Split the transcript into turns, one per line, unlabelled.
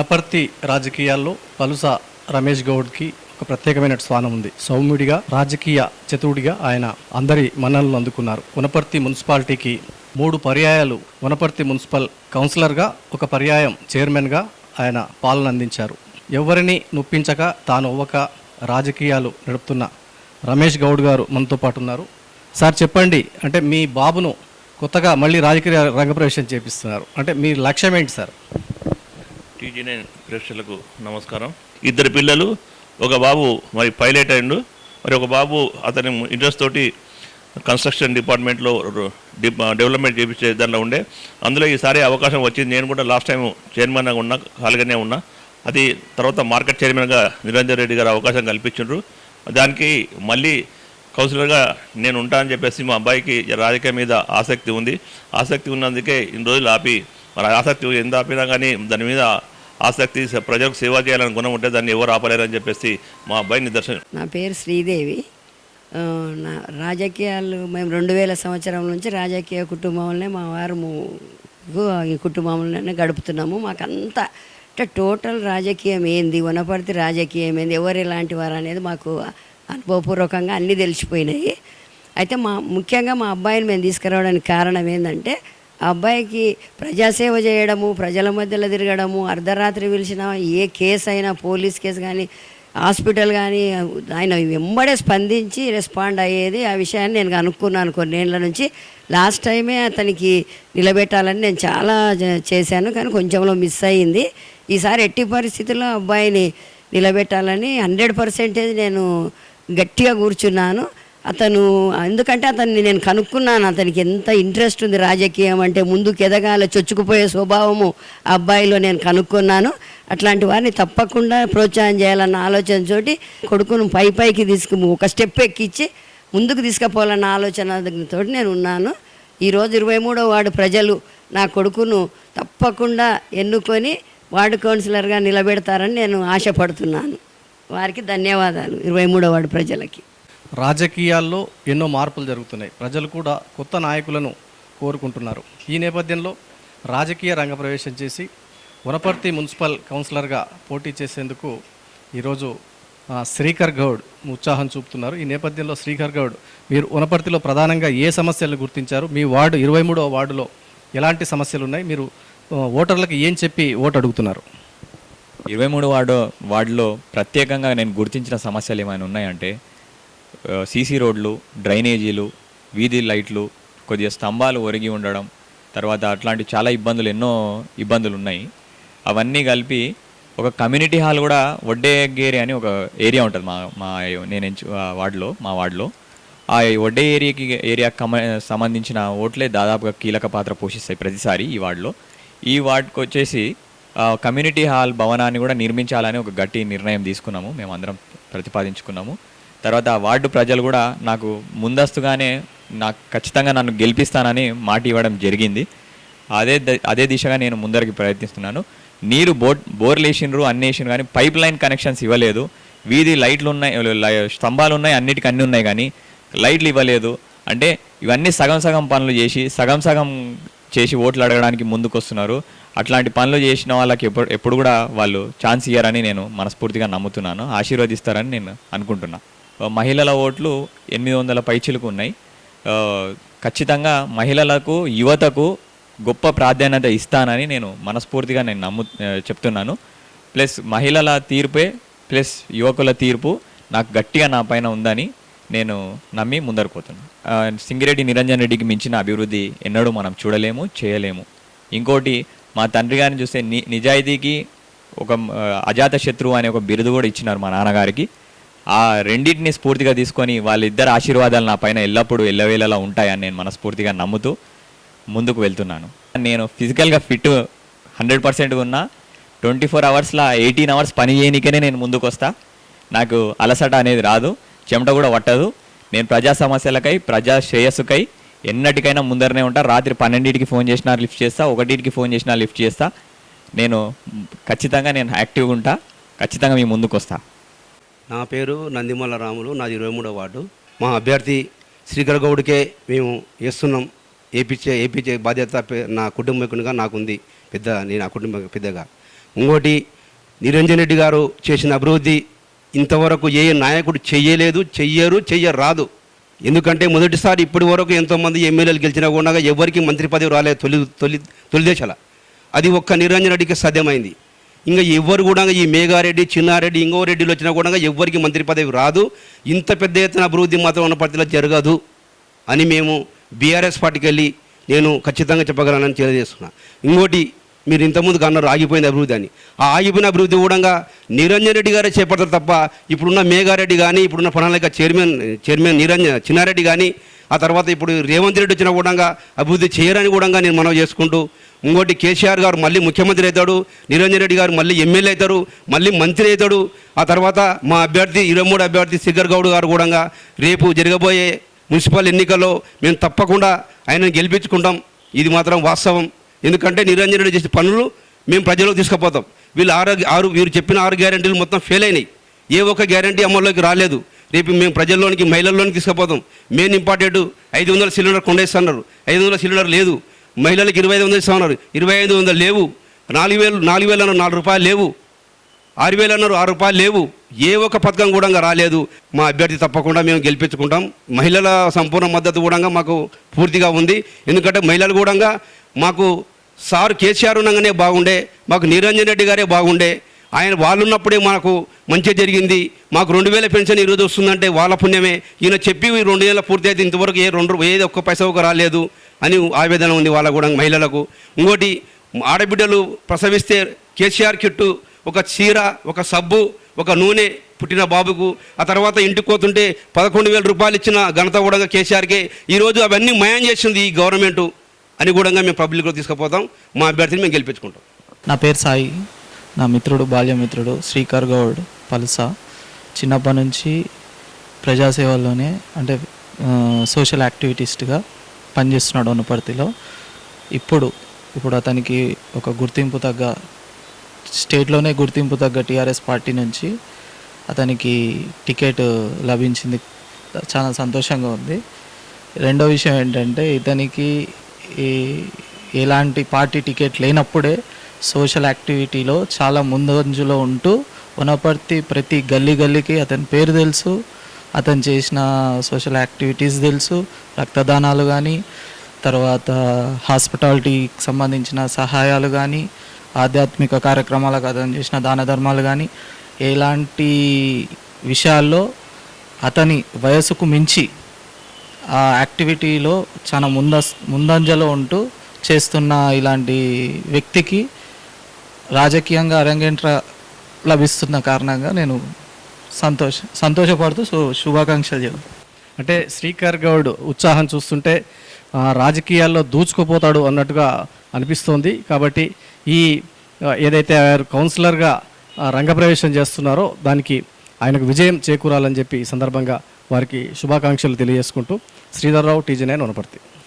వనపర్తి రాజకీయాల్లో పలుస రమేష్ గౌడ్కి ఒక ప్రత్యేకమైన స్థానం ఉంది. సౌమ్యుడిగా రాజకీయ చతురుడిగా ఆయన అందరి మన్ననలు అందుకున్నారు. వనపర్తి మున్సిపాలిటీకి మూడు పర్యాయాలు వనపర్తి మున్సిపల్ కౌన్సిలర్గా ఒక పర్యాయం చైర్మన్గా ఆయన పాలన అందించారు. ఎవరిని నొప్పించక తాను అవ్వక రాజకీయాలు నడుపుతున్న రమేష్ గౌడ్ గారు మనతో పాటు ఉన్నారు సార్ చెప్పండి అంటే మీ బాబును కొత్తగా మళ్ళీ రాజకీయ రంగప్రవేశం చేపిస్తున్నారు. అంటే మీ లక్ష్యం ఏంటి సార్?
టీజీ నైన్ ప్రేక్షకులకు నమస్కారం. ఇద్దరు పిల్లలు ఒక బాబు మరి పైలట్ అయిండు మరి ఒక బాబు అతని ఇంట్రెస్ట్ తోటి కన్స్ట్రక్షన్ డిపార్ట్మెంట్లో డెవలప్మెంట్ చేపించే దాంట్లో ఉండే. అందులో ఈసారి అవకాశం వచ్చింది. నేను కూడా లాస్ట్ టైం చైర్మన్గా ఉన్నా ఖాళీగానే ఉన్నా. అది తర్వాత మార్కెట్ చైర్మన్గా నిరంజన్ రెడ్డి గారు అవకాశం కల్పించారు దానికి మళ్ళీ కౌన్సిలర్గా నేను ఉంటానని చెప్పేసి మా అబ్బాయికి రాజకీయం మీద ఆసక్తి ఉంది. ఆసక్తి ఉన్నందుకే ఇన్ని రోజులు ఆపి మరి ఆసక్తి ఎంత ఆపినా కానీ దాని మీద ఆసక్తి ప్రజలకు సేవ చేయాలని గుణం ఉంటే దాన్ని ఎవరు ఆపలేరని చెప్పేసి మా అబ్బాయి నిదర్శనం.
నా పేరు శ్రీదేవి. నా రాజకీయాలు మేము రెండు వేల సంవత్సరం నుంచి రాజకీయ కుటుంబంలోనే మా వారు ఈ కుటుంబంలోనే గడుపుతున్నాము. మాకంతా అంటే టోటల్ రాజకీయం ఏంది? వనపర్తి రాజకీయం ఏంది? ఎవరు ఎలాంటి వారు అనేది మాకు అనుభవపూర్వకంగా అన్నీ తెలిసిపోయినాయి. అయితే మా ముఖ్యంగా మా అబ్బాయిని మేము తీసుకురావడానికి కారణం ఏంటంటే అబ్బాయికి ప్రజాసేవ చేయడము ప్రజల మధ్యలో తిరగడము అర్ధరాత్రి పిలిచిన ఏ కేసు అయినా పోలీస్ కేసు కానీ హాస్పిటల్ కానీ ఆయన వెంబడే స్పందించి రెస్పాండ్ అయ్యేది ఆ విషయాన్ని నేను అనుకున్నాను కొన్నేళ్ళ నుంచి. లాస్ట్ టైమే అతనికి నిలబెట్టాలని నేను చాలా చేశాను కానీ కొంచెంలో మిస్ అయ్యింది. ఈసారి ఎట్టి పరిస్థితుల్లో అబ్బాయిని నిలబెట్టాలని హండ్రెడ్ పర్సెంటేజ్ నేను గట్టిగా కూర్చున్నాను. అతను ఎందుకంటే అతన్ని నేను కనుక్కున్నాను అతనికి ఎంత ఇంట్రెస్ట్ ఉంది రాజకీయం అంటే ముందుకు ఎదగాల చొచ్చుకుపోయే స్వభావము ఆ అబ్బాయిలో నేను కనుక్కున్నాను. అట్లాంటి వారిని తప్పకుండా ప్రోత్సాహం చేయాలన్న ఆలోచన చోటి కొడుకును పై పైకి తీసుకు ఒక స్టెప్ ఎక్కించి ముందుకు తీసుకుపోవాలన్న ఆలోచనతో నేను ఉన్నాను. ఈరోజు ఇరవై మూడో వాడు ప్రజలు నా కొడుకును తప్పకుండా ఎన్నుకొని వార్డు కౌన్సిలర్గా నిలబెడతారని నేను ఆశపడుతున్నాను. వారికి ధన్యవాదాలు ఇరవై మూడో వార్డు ప్రజలకి.
రాజకీయాల్లో ఎన్నో మార్పులు జరుగుతున్నాయి. ప్రజలు కూడా కొత్త నాయకులను కోరుకుంటున్నారు. ఈ నేపథ్యంలో రాజకీయ రంగ ప్రవేశం చేసి వనపర్తి మున్సిపల్ కౌన్సిలర్గా పోటీ చేసేందుకు ఈరోజు శ్రీకర్ గౌడ్ ఉత్సాహం చూపుతున్నారు. ఈ నేపథ్యంలో శ్రీకర్ గౌడ్ మీరు వనపర్తిలో ప్రధానంగా ఏ సమస్యలను గుర్తించారు? మీ వార్డు ఇరవై మూడవ వార్డులో ఎలాంటి సమస్యలు ఉన్నాయి మీరు ఓటర్లకు ఏం చెప్పి ఓటు అడుగుతున్నారు?
ఇరవై మూడు వార్డు వార్డులో ప్రత్యేకంగా నేను గుర్తించిన సమస్యలు ఏమైనా ఉన్నాయంటే సీసీ రోడ్లు డ్రైనేజీలు వీధి లైట్లు కొద్దిగా స్తంభాలు ఒరిగి ఉండడం తర్వాత అట్లాంటి చాలా ఇబ్బందులు ఎన్నో ఇబ్బందులు ఉన్నాయి. అవన్నీ కలిపి ఒక కమ్యూనిటీ హాల్ కూడా వడ్డేగేరి అని ఒక ఏరియా ఉంటుంది మా మా నేను ఎంచు వార్డులో మా వార్డులో. ఆ వడ్డే ఏరియాకి ఏరియాకి కమ సంబంధించిన ఓట్లే దాదాపుగా కీలక పాత్ర పోషిస్తాయి ప్రతిసారి ఈ వార్డులో. ఈ వార్డుకి వచ్చేసి కమ్యూనిటీ హాల్ భవనాన్ని కూడా నిర్మించాలని ఒక గట్టి నిర్ణయం తీసుకున్నాము. మేము అందరం ప్రతిపాదించుకున్నాము. తర్వాత ఆ వార్డు ప్రజలు కూడా నాకు ముందస్తుగానే నాకు ఖచ్చితంగా నన్ను గెలిపిస్తానని మాట ఇవ్వడం జరిగింది. అదే అదే దిశగా నేను ముందరికి ప్రయత్నిస్తున్నాను. నీరు బోర్ బోర్లు వేసిండ్రు అన్ని వేసిండ్రు కానీ పైప్ లైన్ కనెక్షన్స్ ఇవ్వలేదు. వీధి లైట్లు ఉన్నాయి స్తంభాలు ఉన్నాయి అన్నిటికీ అన్నీ ఉన్నాయి కానీ లైట్లు ఇవ్వలేదు. అంటే ఇవన్నీ సగం సగం పనులు చేసి సగం సగం చేసి ఓట్లు అడగడానికి ముందుకు వస్తున్నారు అట్లాంటి పనులు చేసిన వాళ్ళకి ఎప్పుడు ఎప్పుడు కూడా వాళ్ళు ఛాన్స్ ఇయ్యారని నేను మనస్ఫూర్తిగా నమ్ముతున్నాను. ఆశీర్వదిస్తారని నేను అనుకుంటున్నాను మహిళల ఓట్లు ఎనిమిది వందల పైచిలకు ఉన్నాయి. ఖచ్చితంగా మహిళలకు యువతకు గొప్ప ప్రాధాన్యత ఇస్తానని నేను మనస్ఫూర్తిగా నేను నమ్ము చెప్తున్నాను. ప్లస్ మహిళల తీర్పే ప్లస్ యువకుల తీర్పు నాకు గట్టిగా నా పైన ఉందని నేను నమ్మి ముందరుకుపోతున్నాను సింగిరెడ్డి నిరంజన్ రెడ్డికి మించిన అభివృద్ధి ఎన్నడూ మనం చూడలేము చేయలేము. ఇంకోటి మా తండ్రి గారిని చూస్తే ని నిజాయితీకి ఒక అజాత శత్రువు అనే ఒక బిరుదు కూడా ఇచ్చినారు మా నాన్నగారికి. ఆ రెండింటిని స్ఫూర్తిగా తీసుకొని వాళ్ళిద్దరు ఆశీర్వాదాలు నా పైన ఎల్లప్పుడూ ఎల్లవేళలా ఉంటాయని నేను మనస్ఫూర్తిగా నమ్ముతూ ముందుకు వెళ్తున్నాను. నేను ఫిజికల్గా ఫిట్ హండ్రెడ్ పర్సెంట్ ఉన్నా ట్వంటీ ఫోర్ అవర్స్లో ఎయిటీన్ అవర్స్ పని చేయనికనే నేను ముందుకు వస్తా నాకు అలసట అనేది రాదు చెమట కూడా పట్టదు. నేను ప్రజా సమస్యలకై ప్రజా శ్రేయస్సుకై ఎన్నటికైనా ముందరనే ఉంటా. రాత్రి పన్నెండింటికి ఫోన్ చేసినా లిఫ్ట్ చేస్తా ఒకటింటికి ఫోన్ చేసినా లిఫ్ట్ చేస్తా. నేను ఖచ్చితంగా నేను యాక్టివ్గా ఉంటా ఖచ్చితంగా మీ ముందుకు వస్తా
నా పేరు నందిమల్ల రాములు నాది ఇరవై మూడో వార్డు. మా అభ్యర్థి శ్రీకర్ గౌడ్కే మేము వేస్తున్నాం ఏపీచే ఏపీచే బాధ్యత నా కుటుంబకునిగా నాకుంది. పెద్ద నేను నా కుటుంబ పెద్దగా. ఇంకోటి నిరంజన్ రెడ్డి గారు చేసిన అభివృద్ధి ఇంతవరకు ఏ నాయకుడు చెయ్యలేదు చెయ్యరు చెయ్యరాదు. ఎందుకంటే మొదటిసారి ఇప్పటి వరకు ఎంతోమంది ఎమ్మెల్యేలు గెలిచినా కూడా ఎవరికి మంత్రి పదవి రాలేదు తొలి తొలి తొలి దేశాల. అది ఒక్క నిరంజన్ రెడ్డికి సాధ్యమైంది. ఇంకా ఎవరు కూడా ఈ మేఘారెడ్డి చిన్నారెడ్డి ఇంకో రెడ్డిలు వచ్చినా కూడా ఎవరికి మంత్రి పదవి రాదు. ఇంత పెద్ద ఎత్తున అభివృద్ధి మాత్రం ఉన్న పరిధిలో జరగదు అని మేము బీఆర్ఎస్ పార్టీకి వెళ్ళి నేను ఖచ్చితంగా చెప్పగలనని తెలియజేస్తున్నా. ఇంకోటి మీరు ఇంతకుముందు అన్నారు ఆగిపోయింది అభివృద్ధి అని. ఆ ఆగిపోయిన అభివృద్ధి కూడా నిరంజన్ రెడ్డి గారే చేపడతారు తప్ప ఇప్పుడున్న మేఘారెడ్డి కానీ ఇప్పుడున్న ప్రణాళిక చైర్మన్ చైర్మన్ నిరంజన్ చిన్నారెడ్డి కానీ ఆ తర్వాత ఇప్పుడు రేవంత్ రెడ్డి వచ్చిన కూడా అభివృద్ధి చేయరని కూడా నేను మనవి చేసుకుంటూ ఇంకోటి కేసీఆర్ గారు మళ్ళీ ముఖ్యమంత్రి అవుతాడు నిరంజన్ రెడ్డి గారు మళ్ళీ ఎమ్మెల్యే అవుతారు మళ్ళీ మంత్రి అవుతాడు. ఆ తర్వాత మా అభ్యర్థి ఇరవై మూడు అభ్యర్థి శిఖర్ గౌడ్ గారు కూడా రేపు జరగబోయే మున్సిపల్ ఎన్నికల్లో మేము తప్పకుండా ఆయనను గెలిపించుకుంటాం. ఇది మాత్రం వాస్తవం. ఎందుకంటే నిరంజన్ రెడ్డి చేసే పనులు మేము ప్రజలకు తీసుకుపోతాం. వీళ్ళు ఆరు ఆరు వీరు చెప్పిన ఆరు గ్యారెంటీలు మొత్తం ఫెయిల్ అయినాయి. ఏ ఒక్క గ్యారెంటీ అమల్లోకి రాలేదు. రేపు మేము ప్రజల్లోనికి మహిళల్లోనికి తీసుకుపోతాం. మెయిన్ ఇంపార్టెంట్ ఐదు వందల సిలిండర్ కొండేస్తున్నారు. ఐదు వందల సిలిండర్ లేదు. మహిళలకు ఇరవై ఐదు వందలు ఇస్తామన్నారు. ఇరవై ఐదు వందలు లేవు. నాలుగు వేలు నాలుగు వేలు అన్నారు నాలుగు రూపాయలు లేవు. ఆరు వేలు అన్నారు ఆరు రూపాయలు లేవు. ఏ ఒక్క పథకం కూడా రాలేదు. మా అభ్యర్థి తప్పకుండా మేము గెలిపించుకుంటాం. మహిళల సంపూర్ణ మద్దతు కూడా మాకు పూర్తిగా ఉంది. ఎందుకంటే మహిళలు కూడా మాకు సార్ కేసీఆర్ ఉండగానే బాగుండే. మాకు నిరంజన్ రెడ్డి గారే బాగుండే. ఆయన వాళ్ళు ఉన్నప్పుడే మాకు మంచి జరిగింది. మాకు రెండు వేల పెన్షన్ ఈరోజు వస్తుందంటే వాళ్ళ పుణ్యమే. ఈయన చెప్పి రెండు వేల పూర్తి అయితే ఇంతవరకు ఏ రెండు ఏది ఒక్క పైసా ఒక రాలేదు అని ఆవేదన ఉంది వాళ్ళ కూడా మహిళలకు. ఇంకోటి ఆడబిడ్డలు ప్రసవిస్తే కేసీఆర్ కిట్టు ఒక చీర ఒక సబ్బు ఒక నూనె పుట్టిన బాబుకు ఆ తర్వాత ఇంటికి పోతుంటే పదకొండు వేల రూపాయలు ఇచ్చిన ఘనత కూడా కేసీఆర్కే. ఈరోజు అవన్నీ మయం చేసింది ఈ గవర్నమెంట్ అని కూడా మేము పబ్లిక్లో తీసుకుపోతాం. మా అభ్యర్థిని మేము గెలిపించుకుంటాం.
నా పేరు సాయి. నా మిత్రుడు బాల్యమిత్రుడు శ్రీకర్ గౌడ్ పల్స చిన్నప్పటి నుంచి ప్రజాసేవల్లోనే అంటే సోషల్ యాక్టివిటీస్ట్గా పనిచేస్తున్నాడు అనుపర్తిలో ఇప్పుడు ఇప్పుడు అతనికి ఒక గుర్తింపు తగ్గ స్టేట్లోనే గుర్తింపు తగ్గ టీఆర్ఎస్ పార్టీ నుంచి అతనికి టికెట్ లభించింది. చాలా సంతోషంగా ఉంది. రెండో విషయం ఏంటంటే ఇతనికి ఈ ఎలాంటి పార్టీ టికెట్ లేనప్పుడే సోషల్ యాక్టివిటీలో చాలా ముందంజలో ఉంటూ వనపర్తి ప్రతి గల్లీ గల్లీకి అతని పేరు తెలుసు అతను చేసిన సోషల్ యాక్టివిటీస్ తెలుసు రక్తదానాలు కానీ తర్వాత హాస్పిటాలిటీకి సంబంధించిన సహాయాలు కానీ ఆధ్యాత్మిక కార్యక్రమాలకు అతను చేసిన దాన ధర్మాలు కానీ ఎలాంటి విషయాల్లో అతని వయసుకు మించి ఆ యాక్టివిటీలో చాలా ముంద ముందంజలో ఉంటూ చేస్తున్న ఇలాంటి వ్యక్తికి రాజకీయంగా అరంగేంట్ర లభిస్తున్న కారణంగా నేను సంతోష సంతోషపడుతూ శు- శుభాకాంక్షలు చెబుతాను
అంటే శ్రీకర్ గౌడ్ ఉత్సాహం చూస్తుంటే రాజకీయాల్లో దూచుకుపోతాడు అన్నట్టుగా అనిపిస్తోంది. కాబట్టి ఈ ఏదైతే ఆయన కౌన్సిలర్గా రంగప్రవేశం చేస్తున్నారో దానికి ఆయనకు విజయం చేకూరాలని చెప్పి ఈ సందర్భంగా వారికి శుభాకాంక్షలు తెలియజేసుకుంటూ శ్రీధర్రావు టీజీ నైన్ వనపర్తి.